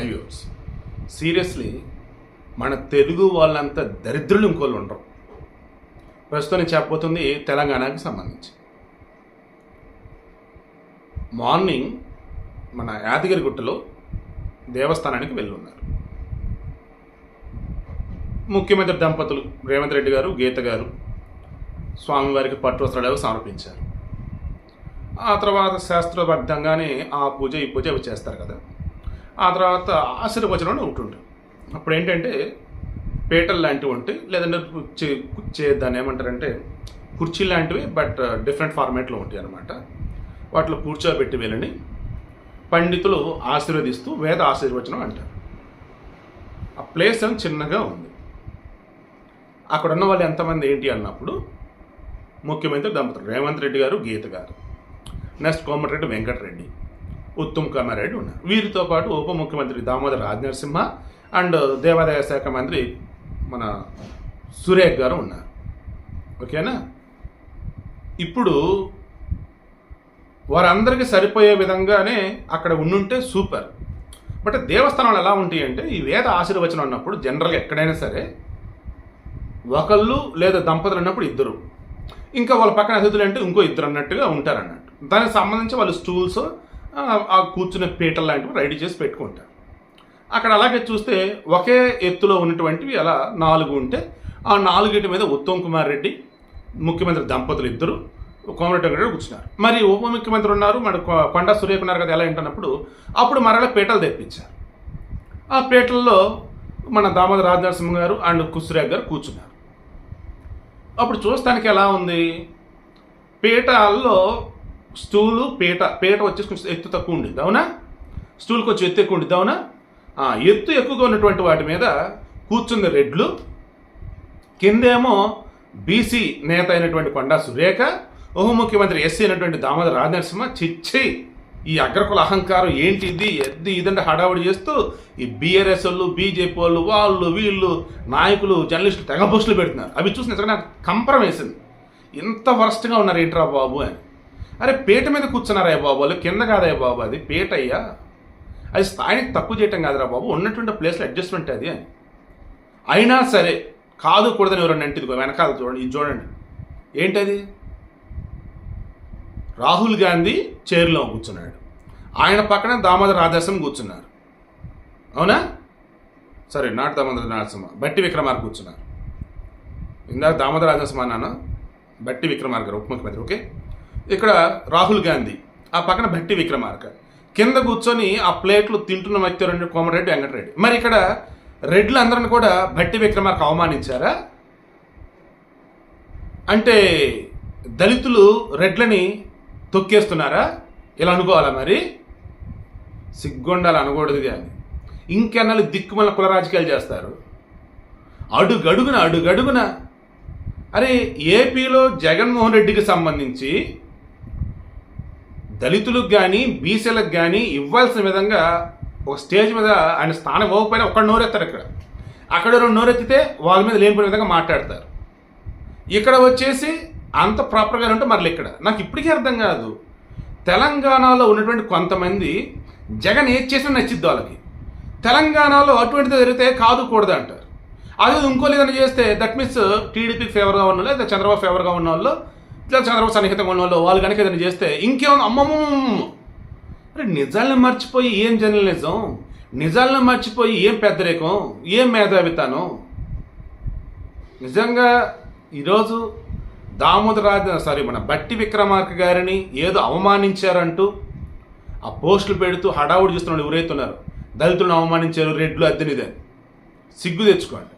ఐవ్యూర్స్ seriously మన తెలుగు వాళ్ళంత దరిద్రులు ఇంకోళ్ళు ఉండరు. ప్రస్తుతం నేను చెప్పబోతుంది తెలంగాణకి సంబంధించి. మార్నింగ్ మన యాదగిరిగుట్టలో దేవస్థానానికి వెళ్ళి ఉన్నారు ముఖ్యమంత్రి దంపతులు రేవంత్ రెడ్డి గారు గీత గారు స్వామివారికి పట్టు వస్త్రాలు సమర్పించారు. ఆ తర్వాత శాస్త్రబద్ధంగానే ఆ పూజ ఈ పూజ అవి చేస్తారు కదా. ఆ తర్వాత ఆశీర్వచనం అని ఒకటి ఉంటుంది అప్పుడు ఏంటంటే పీటలు లాంటివి ఉంటాయి లేదంటే కుర్చీ కుర్చీ దాన్ని ఏమంటారంటే కుర్చీ లాంటివి బట్ డిఫరెంట్ ఫార్మాట్లో ఉంటాయి అనమాట వాటిలో కూర్చోబెట్టి వెళ్ళని పండితులు ఆశీర్వదిస్తూ వేద ఆశీర్వచనం అంటారు. ఆ ప్లేస్ ఏమో చిన్నగా ఉంది. అక్కడ ఉన్న వాళ్ళు ఎంతమంది ఏంటి అన్నప్పుడు ముఖ్యమంత్రి దంపతులు రేవంత్ రెడ్డి గారు గీత గారు. నెక్స్ట్ కోమటిరెడ్డి వెంకటరెడ్డి. ఉత్తమ్ కుమార్ రెడ్డి ఉన్నారు. వీరితో పాటు ఉప ముఖ్యమంత్రి దామోదర్ రాజనరసింహ అండ్ దేవాదాయ శాఖ మంత్రి మన సురేఖ్ గారు ఉన్నారు. ఓకేనా? ఇప్పుడు వారందరికీ సరిపోయే విధంగానే అక్కడ ఉండుంటే సూపర్. బట్ దేవస్థానాలు ఎలా ఉంటాయి అంటే ఈ వేద ఆశీర్వచనం అన్నప్పుడు జనరల్గా ఎక్కడైనా సరే ఒకళ్ళు లేదా దంపతులు అన్నప్పుడు ఇద్దరు. ఇంకా వాళ్ళ పక్కన అతిథులు అంటే ఇంకో ఇద్దరు అన్నట్టుగా ఉంటారు అన్నట్టు దానికి సంబంధించి వాళ్ళు స్టూల్స్ ఆ కూర్చునే పీటలు లాంటివి రెడీ చేసి పెట్టుకుంటారు అక్కడ అలాగే చూస్తే ఒకే ఎత్తులో ఉన్నటువంటివి అలా నాలుగు ఉంటే ఆ నాలుగిటి మీద ఉత్తమ్ కుమార్ రెడ్డి ముఖ్యమంత్రి దంపతులు ఇద్దరు కోమరెడ్డి వెంకటరెడ్డి కూర్చున్నారు. మరి ఉప ముఖ్యమంత్రి ఉన్నారు మన కొండ కొండా సురేఖ ఉన్నారు కదా ఎలా ఏంటన్నప్పుడు అప్పుడు మరలా పీటలు తెప్పించారు. ఆ పీటల్లో మన దామోదర రాజనరసింహ గారు అండ్ కుసురేఖ గారు కూర్చున్నారు. అప్పుడు చూస్తానికి ఎలా ఉంది? పీటల్లో స్టూలు పీట పీట వచ్చేసి కొంచెం ఎత్తు తక్కువ ఉండింది అవునా? స్టూల్ కొంచెం ఎత్తు ఎక్కువ ఉండింది అవునా? ఆ, ఎత్తు ఎక్కువగా ఉన్నటువంటి వాటి మీద కూర్చుంది రెడ్లు కిందేమో బీసీ నేత అయినటువంటి కొండా సురేఖ ఉప ముఖ్యమంత్రి ఎస్సీ అయినటువంటి దామోదర రాజనరసింహ చిచ్చి ఈ అగ్రకుల అహంకారం ఏంటి ఇది? ఎద్ది ఇదంటే హడావుడి చేస్తూ ఈ బీఆర్ఎస్ వాళ్ళు బీజేపీ వాళ్ళు వాళ్ళు వీళ్ళు నాయకులు జర్నలిస్టులు తెగ పోస్టులు పెడుతున్నారు. అవి చూసి నిజంగా నాకు కంపరం వేసింది. ఇంత వరస్ట్గా ఉన్నారు ఏంట్రా బాబు అని. అరే పీట మీద కూర్చున్నారా బాబు వాళ్ళు? కింద కాదయ్య బాబు అది? పీట అయ్యా? అది స్థాయికి తక్కువ చేయటం కాదురా బాబు. ఉన్నటువంటి ప్లేస్లో అడ్జస్ట్మెంట్ అది. అని అయినా సరే కాదు కూడదని ఎవరన్నా అంటే వెనకాల చూడండి ఇది చూడండి. ఏంటది? రాహుల్ గాంధీ చైర్లో కూర్చున్నాడు. ఆయన పక్కన దామోదర రాధాసం కూర్చున్నారు. అవునా? సరే నాట్ దామోదర నరసింహ బట్టి విక్రమార్క కూర్చున్నారు. ఇందాక దామోదర రాజసింహ అన్నాను? బట్టి విక్రమార్క గారు ఉప ముఖ్యమంత్రి ఓకే? ఇక్కడ రాహుల్ గాంధీ ఆ పక్కన భట్టి విక్రమార్క. కింద కూర్చొని ఆ ప్లేట్లు తింటున్న వ్యక్తి రెండు కోమరెడ్డి వెంకటరెడ్డి. మరి ఇక్కడ రెడ్లు అందరిని కూడా భట్టి విక్రమార్క అవమానించారా? అంటే దళితులు రెడ్లని తొక్కేస్తున్నారా? ఇలా అనుకోవాలా మరి? సిగ్గుండాలి అనకూడదు కానీ ఇంకెన్నాళ్ళు దిక్కుమల కుల రాజకీయాలు చేస్తారు? అడుగడుగున అడుగడుగున. అరే ఏపీలో జగన్మోహన్ రెడ్డికి సంబంధించి దళితులకు కానీ బీసీలకు కానీ ఇవ్వాల్సిన విధంగా ఒక స్టేజ్ మీద ఆయన స్థానం ఇవ్వకపోయినా ఒక్కడ నోరెత్తారు ఇక్కడ. అక్కడ రెండు నోరెత్తితే వాళ్ళ మీద లేనిపోయిన విధంగా మాట్లాడతారు. ఇక్కడ వచ్చేసి అంత ప్రాపర్గా ఉంటే మరలి ఇక్కడ. నాకు ఇప్పటికీ అర్థం కాదు. తెలంగాణలో ఉన్నటువంటి కొంతమంది జగన్ ఏది చేసినా నచ్చిద్ది వాళ్ళకి. తెలంగాణలో అటువంటిది జరిగితే కాదు కూడదు అంటారు. అదే ఇంకో లేదని చేస్తే దట్ మీన్స్ టీడీపీకి ఫేవర్గా ఉన్న వాళ్ళు లేదా చంద్రబాబు ఫేవర్గా ఉన్న వాళ్ళు చంద్రబాబు సన్నిహితంగా ఉన్న వాళ్ళు వాళ్ళు కనుక ఏదైనా చేస్తే ఇంకేమో అమ్మమ్మ! అరే నిజాలను మర్చిపోయి ఏం జర్నలిజం? నిజాలను మర్చిపోయి ఏం పెద్దరికం ఏం మేధావితానం నిజంగా ఈరోజు దామోదర సారీ మన బట్టి విక్రమార్క గారిని ఏదో అవమానించారంటూ ఆ పోస్టులు పెడుతూ హడావుడి చేస్తున్న ఎవరైతున్నారు దళితులను అవమానించారు రెడ్లు అద్దెనిదని సిగ్గు తెచ్చుకోండి.